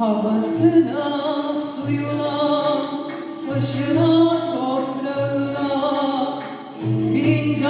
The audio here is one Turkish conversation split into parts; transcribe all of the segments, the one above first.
Havasına Başına toprağına birinci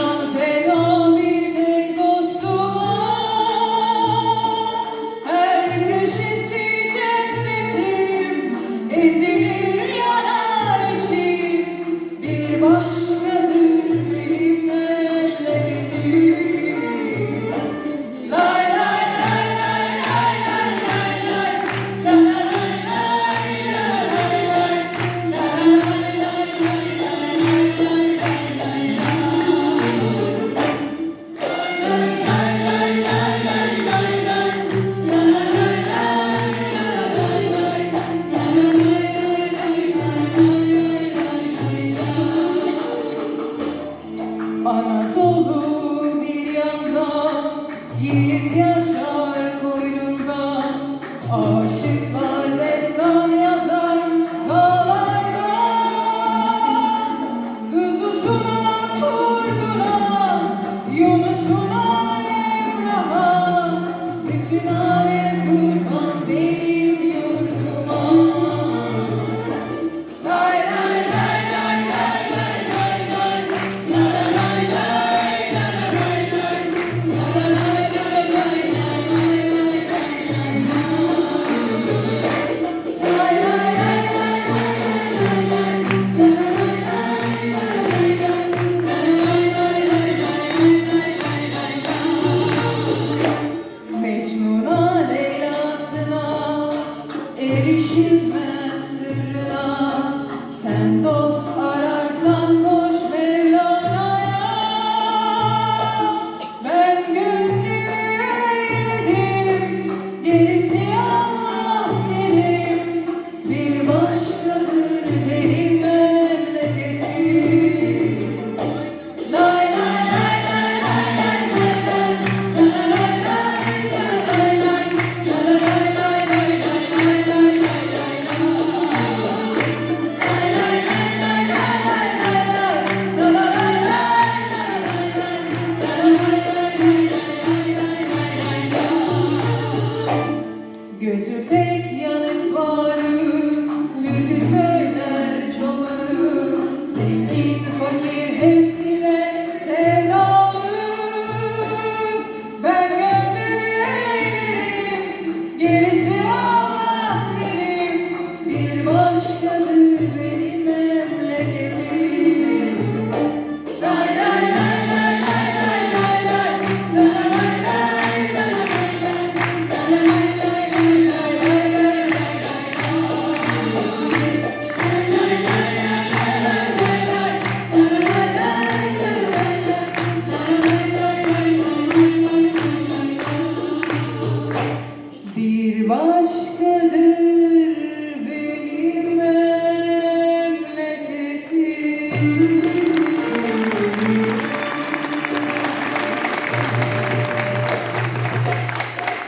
Perişim геть я не тварю. bir başkadır.